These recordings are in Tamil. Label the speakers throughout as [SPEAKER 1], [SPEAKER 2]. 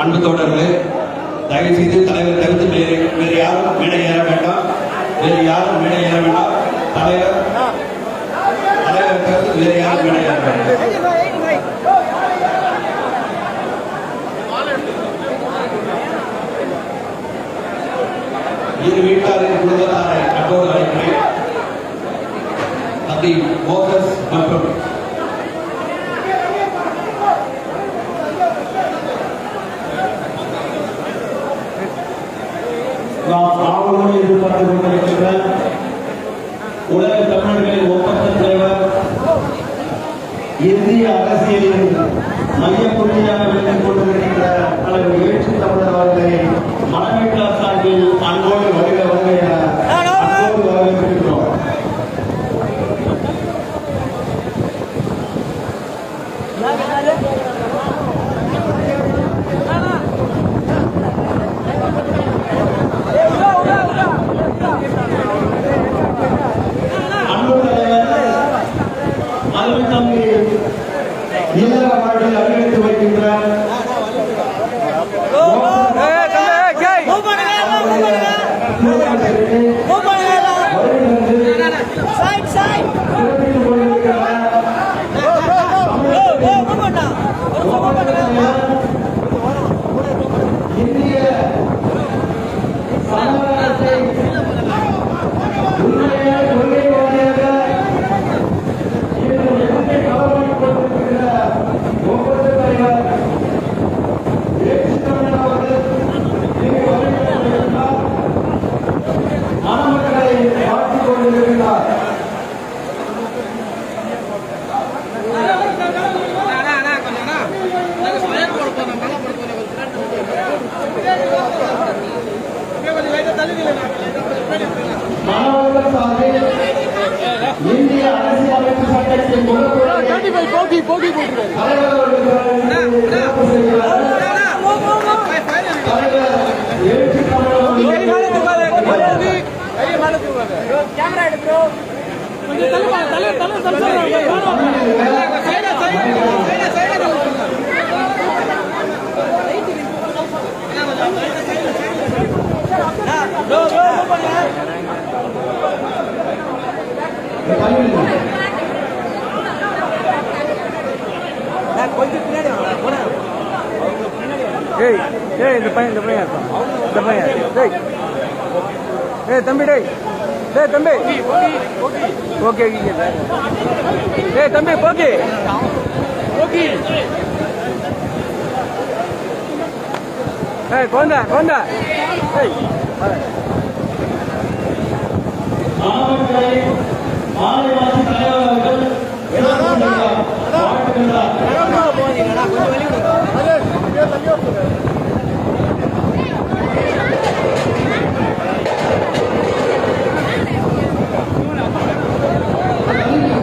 [SPEAKER 1] அன்பு தோழர்களே தயவு செய்து தலைவர் தவிர்த்து வேறு வேறு யாரும் மேடை ஏற வேண்டாம். வேறு யாரும் மேடை ஏற வேண்டாம். தலைவர் தலைவர் தவிர்த்து வேறு யாரும் மேடை ஏற வேண்டாம். இரு வீட்டாரின் குடும்பத்தாரை அன்போடு அழைக்கிறேன் தந்தை மோகஸ் மற்றும்
[SPEAKER 2] நாம் ஆவலுடன் கொண்டிருக்கின்ற உலக தமிழர்களின் ஒப்பந்த தலைவர் இந்திய அரசியலின் மையப்புள்ளியாக விளங்கிக் கொண்டிருக்கின்ற தலைவர்
[SPEAKER 3] இந்த பையன் இந்த பையன் இருப்பான் இந்த பையன் டேய் ஏய் தம்பி டேய் டேய் தம்பி ஓகே ஓகே ஏய் தம்பி போக்கி ஓகே ஏய் குழந்தை குழந்தை ஏய் வர.
[SPEAKER 2] மாணவர்களை மாநிலவாசி தலைவர் அவர்கள் விழாக்குழுவினர் வாழ்த்துகின்றார்
[SPEAKER 4] போதீங்கடா கொஞ்சம் வெளிய
[SPEAKER 3] Thank you.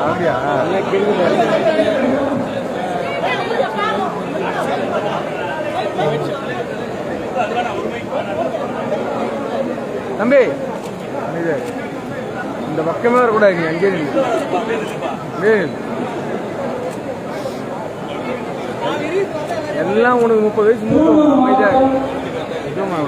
[SPEAKER 3] அப்படியா தம்பி இது இந்த பக்கமே வரக்கூடாது நில்லு. எல்லாம் உனக்கு முப்பது வயசு மூத்த அமைதியா இரு. நிஜமா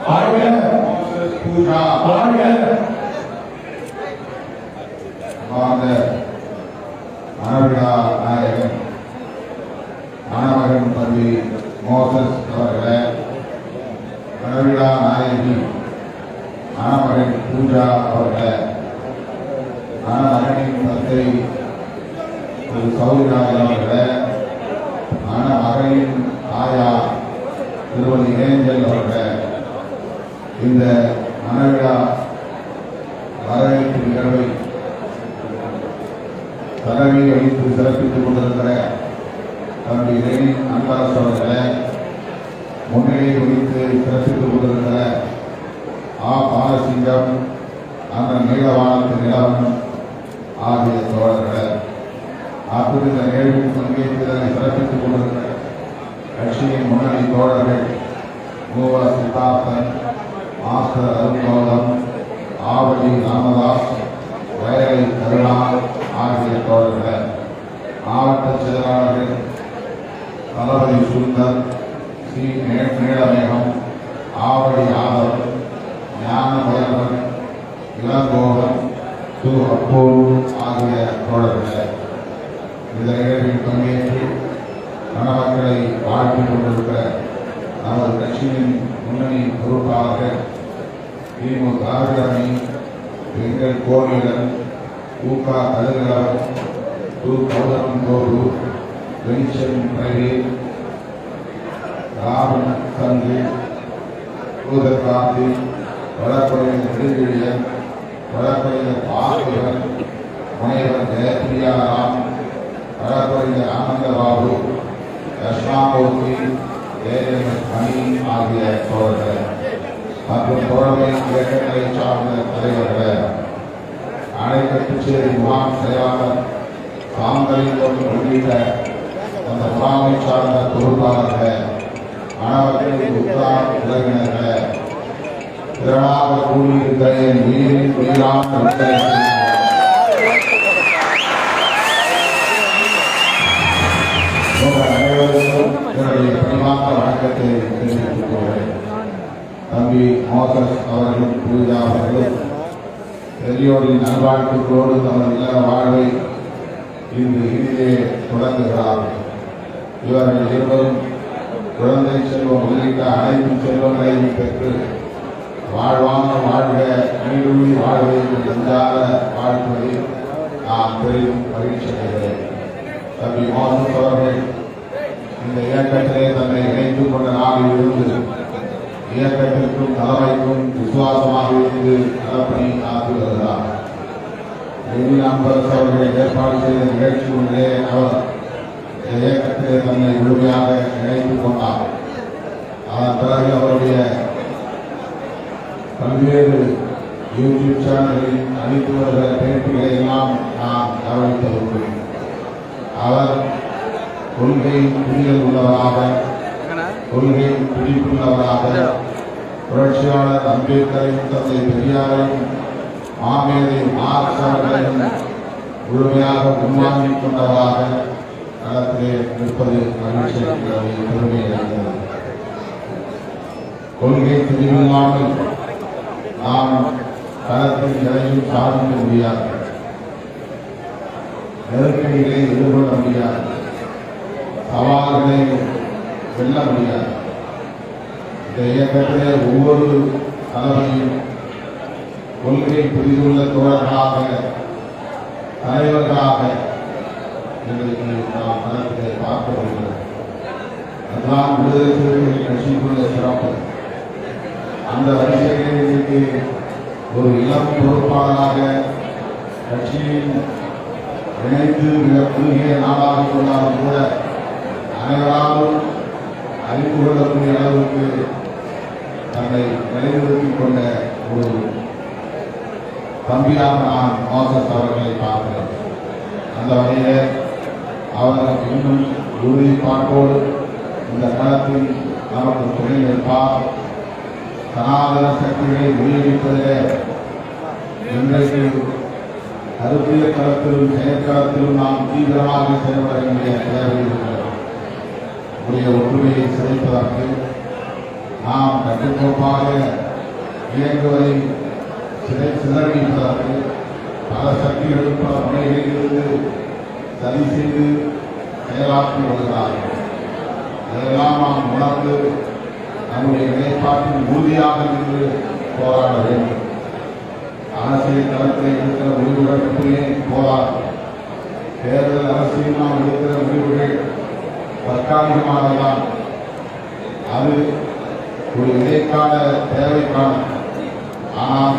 [SPEAKER 2] வாழ்க
[SPEAKER 5] மோசஸ் பூஜா
[SPEAKER 2] வாழ்க
[SPEAKER 5] வாழ்க மனவிழா நாயகன் மணமகன் பதவி மோசஸ் நாயகி பூஜா அவர்களே மணமகனின் தந்தை திரு சௌரிராஜன் அவர்களே மணமகனின் ஆயா திருமதி ஏஞ்சல் அவர்களே இந்த மனவிழா வரவேற்பு நிகழ்வை தலைமை வகித்து சிறப்பித்துக் கொண்டிருக்கிற தம்பி லெனின் அன்பரசு அவர்களை முன்னிலை வகித்து சிறப்பித்துக் கொண்டிருக்கிற ஆ. பாலசிங்கம் அண்ணன் நீலவானத்து நிலவன் ஆகிய தோழர்களே அப்படி இந்த நிகழ்வில் பங்கேற்று இதனை சிறப்பித்துக் கொண்டிருக்கிற கட்சியின் முன்னணி தோழர்கள் மூவ சித்தார்த்தன் மாஸ்டர் அருண்கௌதம் ஆவடி ராமதாஸ் வயலை கருணா ஆகிய தோழர்கள். மாவட்ட செயலாளர்கள் தளபதி சுந்தர் ஸ்ரீ நே- நீலமேகம் ஆவடி ஆதவ் ஞானமுதல்வன் இளங்கோவன் சு அப்பூர் ஆகிய தோழர்களே. இந்த நிகழ்வில் பங்கேற்று மணமக்களை வாழ்த்திக் கொண்டிருக்கிற நமது கட்சியின் முன்னணி பொறுப்பாளர்கள் திமுக காவிரணி எங்கள் கோவிலன் ஊக கழுகலர் து கௌதமன் கோரு வெளிச்சம் பிரவீன் ராமன் தங்கு பூதகாந்தி வழக்குரைஞர் நெடுஞ்செழியன் வழக்குரைஞர் பார்வன் முனைவர் ஜெயப்பிரியாராம் வழக்குரைஞர் ஆனந்தபாபு தர்ஷாமூர்த்தி ஏஎம்எஸ் மணி ஆகிய தோழர்கள் மற்றும் தோழமை இயக்கங்களை சார்ந்த தலைவர்கள் அணைக்கட்டுச்சேரி முகாம் செயலாளர் சாந்தலிங்கம் உள்ளிட்ட அந்த முகாமை சார்ந்த பொறுப்பாளர்கள் மாணவர்கள் உத்தார் உறவினர்கள் திரளாக கூடியிருக்கிற என் உயிரின் உயிரான விடுதலைக்கு தம்பி மோசஸ் அவர்களும் பூஜா அவர்களும் பெரியோரின் நல்வாழ்த்துக்களோடு தமது இல்லற வாழ்வை இன்று இனிதே தொடங்குகிறார்கள் இவர்கள் இருவரும் குழந்தை செல்வம் உள்ளிட்ட அனைத்து செல்வங்களையும் பெற்று வாழ்வாங்க வாழ்க நீடுழி வாழ்வை நெஞ்சார வாழ்வதை நான் பெரிதும் மகிழ்ச்சி அடைகிறேன் தம்பி மோசஸ் அவர்கள் இந்த இயக்கத்திலே தன்னை இணைத்துக் கொண்ட நாளில் இருந்து இயக்கத்திற்கும் தலைமைக்கும் விசுவாசமாக இருந்து நலப்பணி ஆற்றி வருகிறார். லெனின் அம்பரசு அவர்களை ஏற்பாடு செய்த நிகழ்ச்சி ஒன்றிலே அவர் இயக்கத்திலே தன்னை முழுமையாக இணைத்துக் கொண்டார். அதன் பிறகு அவருடைய பல்வேறு யூடியூப் சேனல்களில் அளித்து வருகிற பேட்டிகளை எல்லாம் நான் கவனித்ததுண்டு அவர் கொள்கை புரிதல் உள்ளவராக கொள்கை பிடிப்புள்ளவராக புரட்சியாளர் அம்பேத்கரையும் தந்தை பெரியாரையும் மாமேதை மார்க்ஸ் அவர்களையும் முழுமையாக முன்வாங்கிக் கொண்டவராக களத்திலே நிற்பது மகிழ்ச்சி அளிக்கிறது, பெருமை அளிக்கிறது கொள்கை தெரிவில்லாமல் நாம் களத்தில் எதையும் சாதிக்க முடியாது நெருக்கடிகளை எதிர்கொள்ள முடியாது சவால்களை வெல்ல முடியாது இந்த இயக்கத்திலே ஒவ்வொரு தலைமையும் கொள்கை புரிந்துள்ள தோழர்களாக தலைவர்களாக இன்றைக்கு நாம் களத்திலே பார்க்க முடிகிறது அதுதான் விடுதலை சிறுத்தைகள் கட்சிக்குள்ள சிறப்பு. அந்த வரிசையில் இன்றைக்கு ஒரு இளம் பொறுப்பாளராக கட்சியில் இணைந்து மிக குறுகிய நாளாக இருந்தாலும் கூட அனைவராலும் அறிந்து கொள்ளக்கூடிய அளவுக்கு தன்னை நிலைநிறுத்திக் கொண்ட ஒரு தம்பியாக நான் மோசஸ் அவர்களை பார்க்கிறேன். அந்த வகையில் அவர் இன்னும் உறுதிப்பாட்டோடு இந்த களத்தில் நமக்கு துணை நிற்பார். சனாதன சக்திகளை முறியடிப்பதிலே இன்றைக்கு கருத்தியல் களத்திலும் செயற்களத்திலும் நாம் தீவிரமாக செயல்பட வேண்டிய தேவை இருக்கிறது உடைய ஒற்றுமையை சிதைப்பதற்கு நாம் கட்டுக்கோப்பாக இயங்குவதை சிதை சிதறடிப்பதற்கு பல சக்திகளும் பல முறைகளிலிருந்து சரி செய்து செயலாற்றி வருகிறார்கள். அதையெல்லாம் நாம் உணர்ந்து நம்முடைய நிலைப்பாட்டில் உறுதியாக நின்று போராட வேண்டும். அரசியல் களத்தில் இருக்கிற முடிவுகள் மட்டுமே போராடும் தேர்தல் அரசியல் நாம் எடுக்கிற முடிவுகள் தற்காலிகமானதான் அது ஒரு இடைக்கால தேவைக்கான. ஆனால்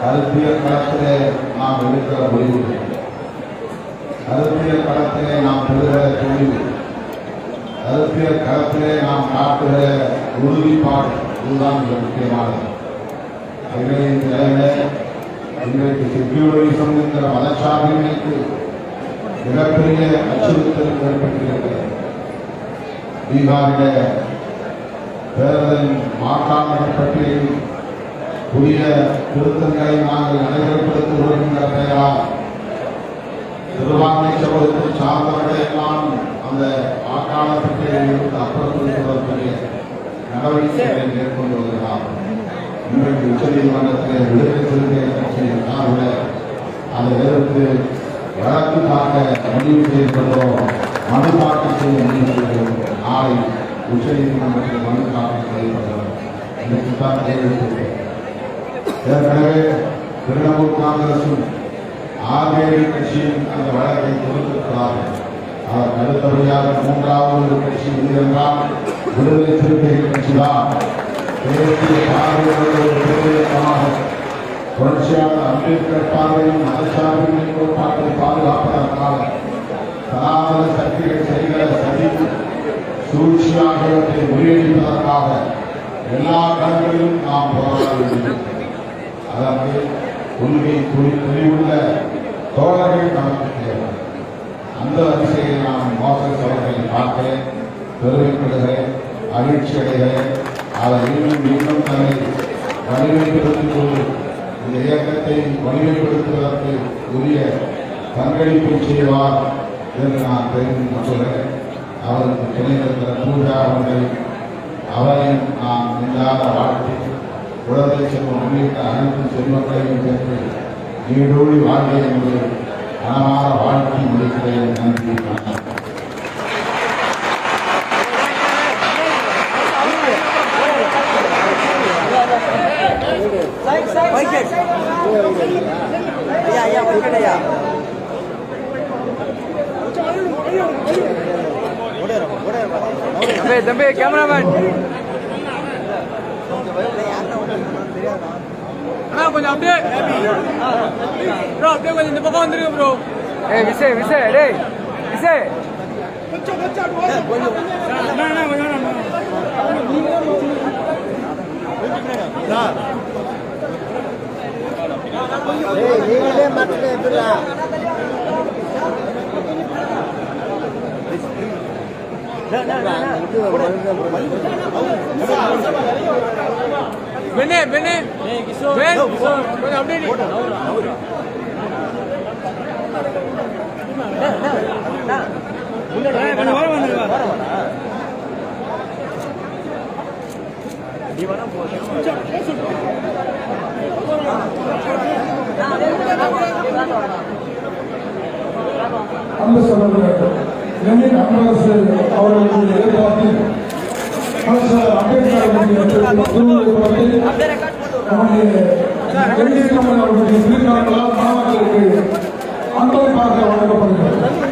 [SPEAKER 5] கருத்தியல் களத்திலே நாம் எடுக்கிற முடிவு. கருத்தியல் களத்திலே நாம் பெறுகிற துணிவு கருத்தியல் களத்திலே நாம் காட்டுகிற உறுதிப்பாடு இதுதான் மிக முக்கியமானது. இன்றைய நிலையில இன்றைக்கு செக்யூரிசம் என்கிற மதச்சார்பின்மைக்கு மிகப்பெரிய அச்சுறுத்தல் ஏற்பட்டிருக்கிறது. பீகாரிலே தேர்தலின் வாக்காளர்கள் பட்டியலில் புதிய திருத்தங்களை நாங்கள் நடைமுறைப்படுத்தி வருகின்ற பெயரால் சிறுபான்மை சமூகத்தை சார்ந்தவர்களெல்லாம் அந்த வாக்காளர் பட்டியலில் இருந்து அப்புறப்படுத்துவதற்குரிய நடவடிக்கைகளை மேற்கொண்டு வருகிறார் இன்றைக்கு உச்சநீதிமன்றத்தில் விடுதலை சிறுத்தை கட்சியின் சார்பில் அதை எதிர்த்து வழக்கு தாக்க முடிவு செய்யப்பட்டோம். மனு தாக்கல் செய்ய முடிவு செய்யப்பட்டோம். நாளை உச்சநீதிமன்றத்தில் மனு தாக்கல் செய்யப்படுகிறோம் இன்றைக்கு தான் கையெழுத்து ஏற்கனவே திரிணாமுல் காங்கிரசும் ஆர்ஜேடி கட்சியும் அந்த வழக்கை கொடுத்திருக்கிறார்கள் அவர் அடுத்தபடியாக மூன்றாவது ஒரு கட்சி இது என்றால் விடுதலை சிறுத்தைகள் கட்சிதான். தேசிய பார்வையுள்ள ஒரு பிரதேசமாக புரட்சியாளர் அம்பேத்கர் பார்வையும் மதச்சார்பின் கோட்பாட்டை பாதுகாப்பதற்காக சனாதன சக்திகள் செய்கிற சதி சூழ்ச்சி முறியடிப்பதற்காக எல்லா களங்களிலும் நாம் போராட வேண்டும். அதற்கு கொள்கை துணி துணிவுள்ள தோழர்கள் நமக்கு தேவை. அந்த வரிசையில் நான் மோசஸ் அவர்களை பார்க்கிறேன் பெருமைப்படுகிறேன் மகிழ்ச்சி அடைகிறேன். அவர் இன்னும் இன்னும் தன்னை வலிமைப்படுத்திக் கொண்டு இந்த இயக்கத்தை வலிமைப்படுத்துவதற்கு உரிய பங்களிப்பு செய்வார் என்று நான் தெரிந்து கொள்கிறேன். அவருக்கு துணை இருக்கிற பூஜா அவர்களை அவரையும் நாம் இல்லாத வாழ்க்கை குழந்தை செல்வம் உள்ளிட்ட அனைத்து செல்வங்களையும் பெற்று நீடூழி வாழ்க்கை என்று மனமாக வாழ்க்கை முடிக்கிறேன் நன்றி வணக்கம்
[SPEAKER 4] வைக்கெட் yeah.
[SPEAKER 3] தம்பி தம்பி கேமராமேன்
[SPEAKER 4] அண்ணா கொஞ்சம் அப்படியே. ப்ரோ அப்படியே கொஞ்சம் இந்த பக்கம் வந்துருங்க ப்ரோ
[SPEAKER 3] ஏய் விசய் விசய் டேய் விசய்
[SPEAKER 4] பெண்ணே பெண்ணே. கொஞ்சம் அப்படியே
[SPEAKER 6] அன்பு சகோதரர்கள் லெனின் அவர்களுடைய அவர்களுடைய திருக்காரங்களால் மாணவர்களுக்கு அன்பளிப்பாக வழங்கப்படுகிறது